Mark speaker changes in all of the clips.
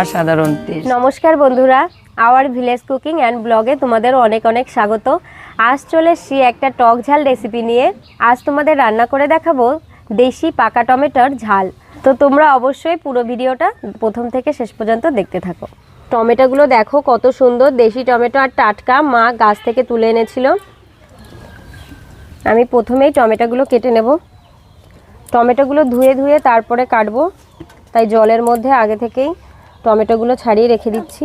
Speaker 1: অসাধারণ
Speaker 2: নমস্কার বন্ধুরা, আওয়ার ভিলেজ কুকিং অ্যান্ড ব্লগে তোমাদের অনেক অনেক স্বাগত। আজ চলে এসছি একটা টক ঝাল রেসিপি নিয়ে। আজ তোমাদের রান্না করে দেখাবো দেশি পাকা টমেটোর ঝাল। তো তোমরা অবশ্যই পুরো ভিডিওটা প্রথম থেকে শেষ পর্যন্ত দেখতে থাকো। টমেটোগুলো দেখো কত সুন্দর, দেশি টমেটো আর টাটকা মা গাছ থেকে তুলে এনেছিল। আমি প্রথমেই টমেটোগুলো কেটে নেব। টমেটোগুলো ধুয়ে ধুয়ে তারপরে কাটবো, তাই জলের মধ্যে আগে থেকেই টমেটোগুলো ছাড়িয়ে রেখে দিচ্ছি।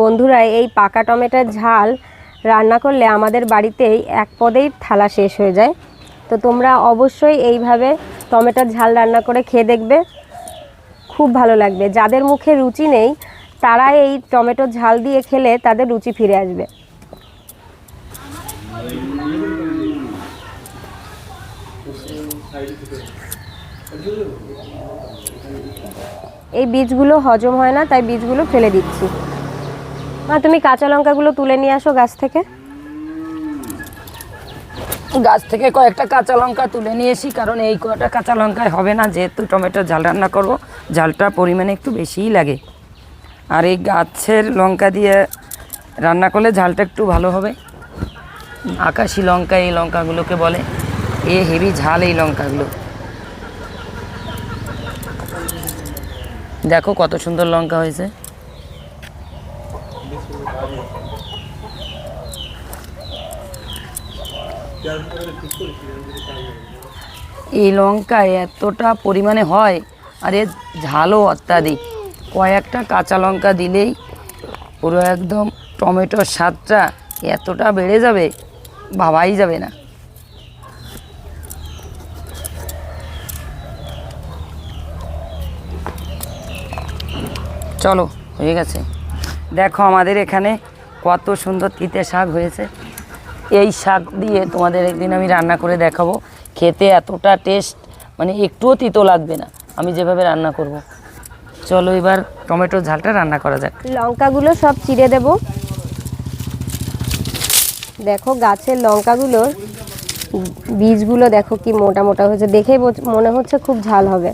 Speaker 2: বন্ধুরা, এই পাকা টমেটোর ঝাল রান্না করলে আমাদের বাড়িতেই এক পদেই থালা শেষ হয়ে যায়। তো তোমরা অবশ্যই এইভাবে টমেটোর ঝাল রান্না করে খেয়ে দেখবে। খুব ভালো লাগবে। যাদের মুখে রুচি নেই তারা এই টমেটোর ঝাল দিয়ে খেলে তাদের রুচি ফিরে আসবে। এই বীজগুলো হজম হয় না, তাই বীজগুলো ফেলে দিচ্ছি। মা, তুমি কাঁচা লঙ্কাগুলো তুলে নিয়ে আসো গাছ থেকে।
Speaker 1: গাছ থেকে কয়েকটা কাঁচা লঙ্কা তুলে নিয়ে এসি, কারণ এই কয়টা কাঁচা লঙ্কায় হবে না, যেহেতু টমেটো ঝাল রান্না করব, ঝালটা পরিমাণে একটু বেশিই লাগে। আর এই গাছের লঙ্কা দিয়ে রান্না করলে ঝালটা একটু ভালো হবে। আকাশি লঙ্কা এই লঙ্কাগুলোকে বলে। এ হেভি ঝাল এই লঙ্কাগুলো। দেখো কত সুন্দর লঙ্কা হয়েছে। এই লঙ্কা এতটা পরিমাণে হয়, আর এর ঝালও অত্যাধিক। কয়েকটা কাঁচা লঙ্কা দিলেই পুরো একদম টমেটোর স্বাদটা এতটা বেড়ে যাবে, ভাবাই যাবে না। চলো, হয়ে গেছে। দেখো আমাদের এখানে কত সুন্দর তিতে শাক হয়েছে। এই শাক দিয়ে তোমাদের একদিন আমি রান্না করে দেখাবো। খেতে এতটা টেস্ট মানে একটুও তিতো লাগবে না। আমি যেভাবে রান্না করব। চলো এবার টমেটোর ঝালটা রান্না করা যাক।
Speaker 2: লঙ্কাগুলো সব চিড়ে দেব। দেখো গাছের লঙ্কাগুলোর বীজগুলো দেখো কি মোটা মোটা হয়েছে। দেখেই মনে হচ্ছে খুব ঝাল হবে।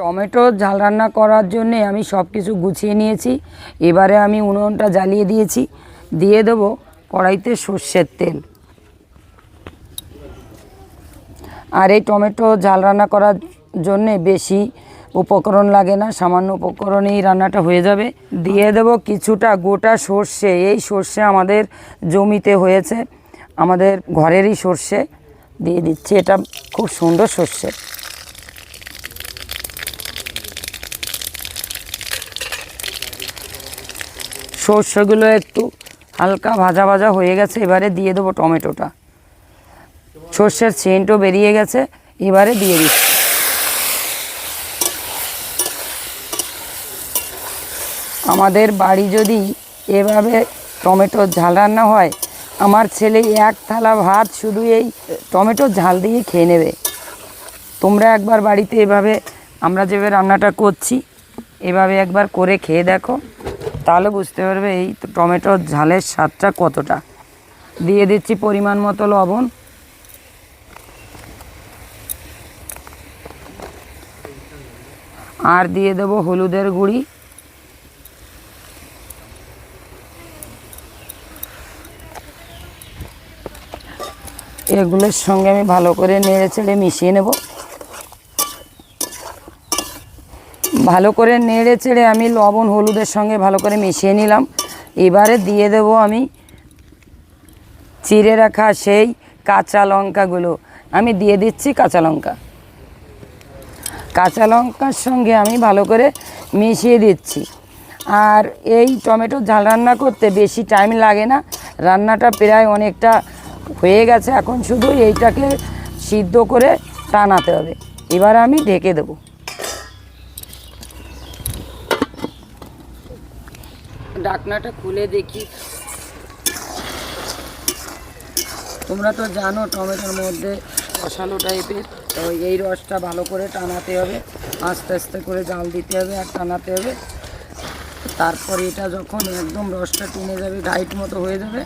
Speaker 1: টমেটো ঝাল রান্না করার জন্যে আমি সব কিছু গুছিয়ে নিয়েছি। এবারে আমি উনুনটা জ্বালিয়ে দিয়েছি। দিয়ে দেবো কড়াইতে সর্ষের তেল। আর এই টমেটো ঝাল রান্না করার জন্যে বেশি উপকরণ লাগে না, সামান্য উপকরণেই রান্নাটা হয়ে যাবে। দিয়ে দেব কিছুটা গোটা সর্ষে। এই সর্ষে আমাদের জমিতে হয়েছে। আমাদের ঘরেরই সর্ষে। দিয়ে দিচ্ছি, এটা খুব সুন্দর সর্ষে। সর্ষেগুলো একটু হালকা ভাজা ভাজা হয়ে গেছে, এবারে দিয়ে দেবো টমেটোটা। সর্ষের সেন্টও বেরিয়ে গেছে, এবারে দিয়ে দিচ্ছি। আমাদের বাড়ি যদি এভাবে টমেটোর ঝাল রান্না হয়, আমার ছেলে এক থালা ভাত শুধু এই টমেটোর ঝাল দিয়ে খেয়ে নেবে। তোমরা একবার বাড়িতে এভাবে, আমরা যেভাবে রান্নাটা করছি, এভাবে একবার করে খেয়ে দেখো। তাহলে বুঝতে পারবে এই টমেটোর ঝালের স্বাদটা কতটা। দিয়ে দিচ্ছি পরিমাণ মতো লবণ। আর দিয়ে দেবো হলুদের গুঁড়ি। এগুলোর সঙ্গে আমি ভালো করে নেড়ে চেড়ে মিশিয়ে নেব। ভালো করে নেড়ে চেড়ে আমি লবণ, হলুদের সঙ্গে ভালো করে মিশিয়ে নিলাম। এবারে দিয়ে দেব আমি চিড়ে রাখা সেই কাঁচা লঙ্কাগুলো। আমি দিয়ে দিচ্ছি কাঁচা লঙ্কা। কাঁচা লঙ্কার সঙ্গে আমি ভালো করে মিশিয়ে দিচ্ছি। আর এই টমেটো ঝাল রান্না করতে বেশি টাইম লাগে না। রান্নাটা প্রায় অনেকটা হয়ে গেছে। এখন শুধু এইটাকে সিদ্ধ করে টানাতে হবে। এবার আমি ঢেকে দেবো। ডাকনাটা খুলে দেখি। তোমরা তো জানো টমেটোর মধ্যে রসালো টাইপের, তো এই রসটা ভালো করে টানাতে হবে। আস্তে আস্তে করে জাল দিতে হবে আর টানাতে হবে। তারপরে এটা যখন একদম রসটা টেনে যাবে গাইড মতো হয়ে যাবে,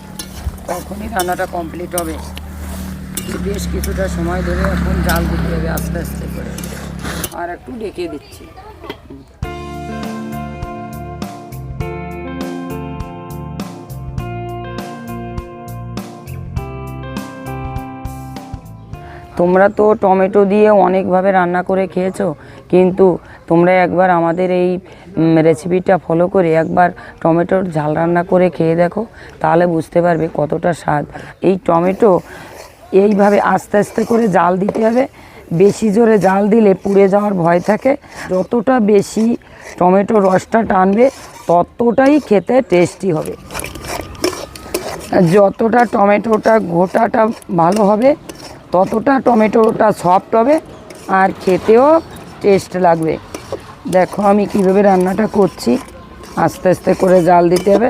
Speaker 1: তখনই রান্নাটা কমপ্লিট হবে। বেশ কিছুটা সময় ধরে এখন জাল দিতে হবে আস্তে আস্তে করে। আর একটু ডেকে দিচ্ছি। তোমরা তো টমেটো দিয়ে অনেকভাবে রান্না করে খেয়েছো, কিন্তু তোমরা একবার আমাদের এই রেসিপিটা ফলো করে একবার টমেটোর ঝাল রান্না করে খেয়ে দেখো, তাহলে বুঝতে পারবে কতটা স্বাদ। এই টমেটো এইভাবে আস্তে আস্তে করে জাল দিতে হবে, বেশি জোরে জাল দিলে পুড়ে যাওয়ার ভয় থাকে। যতটা বেশি টমেটো রসটা টানবে, ততটাই খেতে টেস্টি হবে। যতটা টমেটোটা গোটাটা ভালো হবে ততটা টমেটোটা সফট হবে আর খেতেও টেস্ট লাগবে। দেখো আমি কীভাবে রান্নাটা করছি। আস্তে আস্তে করে জাল দিতে হবে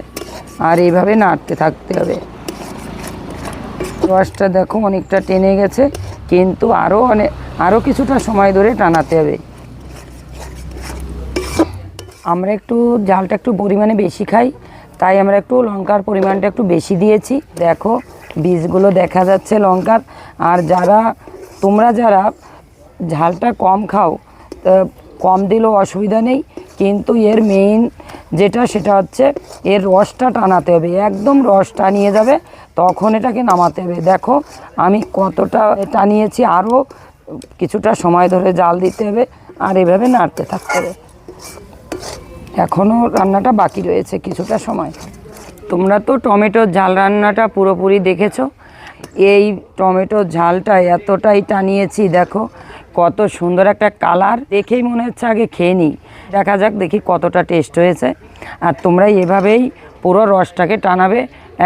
Speaker 1: আর এইভাবে নাড়তে থাকতে হবে। রসটা দেখো অনেকটা টেনে গেছে, কিন্তু আরও অনেক আরও কিছুটা সময় ধরে টানাতে হবে। আমরা একটু জালটা একটু পরিমাণে বেশি খাই, তাই আমরা একটু লঙ্কার পরিমাণটা একটু বেশি দিয়েছি। দেখো বীজগুলো দেখা যাচ্ছে লঙ্কার। আর যারা, তোমরা যারা ঝালটা কম খাও কম দিলেও অসুবিধা নেই, কিন্তু এর মেইন যেটা সেটা হচ্ছে এর রসটা টানাতে হবে। একদম রস টানিয়ে যাবে, তখন এটাকে নামাতে হবে। দেখো, আমি কতটা টানিয়েছি আরও কিছুটা সময় ধরে জাল দিতে হবে, আর এভাবে নাড়তে থাকতে হবে। এখনও রান্নাটা বাকি রয়েছে কিছুটা সময়। তোমরা তো টমেটোর ঝাল রান্নাটা পুরোপুরি দেখেছ এই টমেটো ঝালটা এতটাই টানিয়েছি, দেখো, কত সুন্দর একটা কালার। দেখেই মনে হচ্ছে আগে খেয়ে নিই। দেখা যাক দেখি কতটা টেস্ট হয়েছে। আর তোমরা এভাবেই পুরো রসটাকে টানাবে,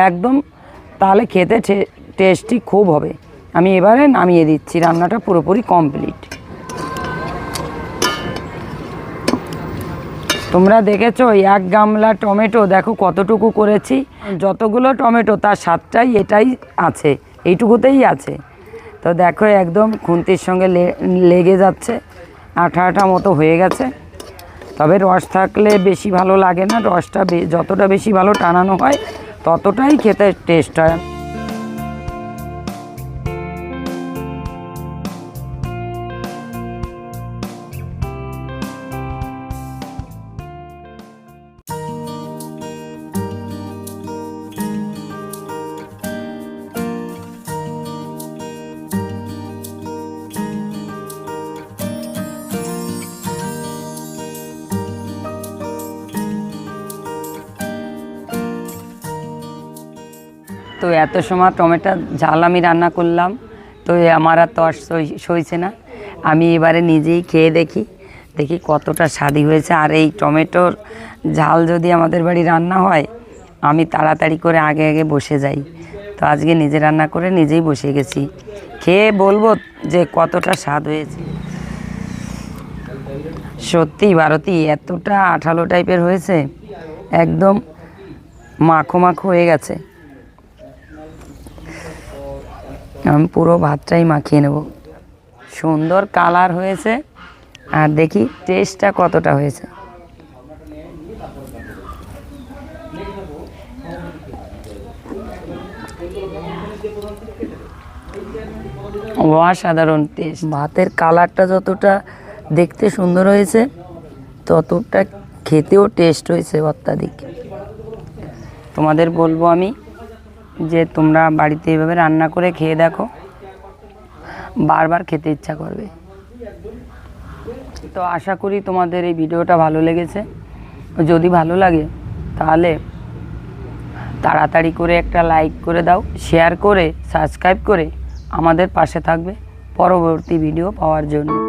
Speaker 1: একদম, তাহলে খেতে টেস্টি খুব হবে। আমি এবারে নামিয়ে দিচ্ছি, রান্নাটা পুরোপুরি কমপ্লিট তোমরা দেখেছ এক গামলা টমেটো, দেখো কতটুকু করেছি। যতগুলো টমেটো, তার স্বাদটাই এটাই আছে, এইটুকুতেই আছে। তো দেখো একদম খুন্তির সঙ্গে লেগে যাচ্ছে আঠা আঠা মতো হয়ে গেছে। তবে রস থাকলে বেশি ভালো লাগে না, রসটা যতটা বেশি ভালো টানানো হয়, ততটাই খেতে টেস্ট হয়। তো এত সময় টমেটো ঝাল আমি রান্না করলাম, তো আমার আর তো আর সই- সইছে না। আমি এবারে নিজেই খেয়ে দেখি দেখি কতটা স্বাদি হয়েছে। আর এই টমেটোর ঝাল যদি আমাদের বাড়ি রান্না হয়, আমি তাড়াতাড়ি করে আগে আগে বসে যাই। তো আজকে নিজে রান্না করে নিজেই বসে গেছি। খেয়ে বলব যে কতটা স্বাদ হয়েছে। সত্যি ভারতী, এতটা আঠালো টাইপের হয়েছে, একদম মাখো মাখো হয়ে গেছে। আমি পুরো ভাতটাই মাখিয়ে নেব। সুন্দর কালার হয়েছে। আর দেখি টেস্টটা কতটা হয়েছে। অসাধারণ টেস্ট ভাতের কালারটা যতটা দেখতে সুন্দর হয়েছে, ততটা খেতেও টেস্ট হয়েছে অত্যাধিক। তোমাদের বলব আমি যে তোমরা বাড়িতে এইভাবে রান্না করে খেয়ে দেখো। বারবার খেতে ইচ্ছা করবে। তো আশা করি তোমাদের এই ভিডিওটা ভালো লেগেছে। যদি ভালো লাগে, তাহলে তাড়াতাড়ি করে একটা লাইক করে দাও, শেয়ার করে, সাবস্ক্রাইব করে আমাদের পাশে থাকবে পরবর্তী ভিডিও পাওয়ার জন্য।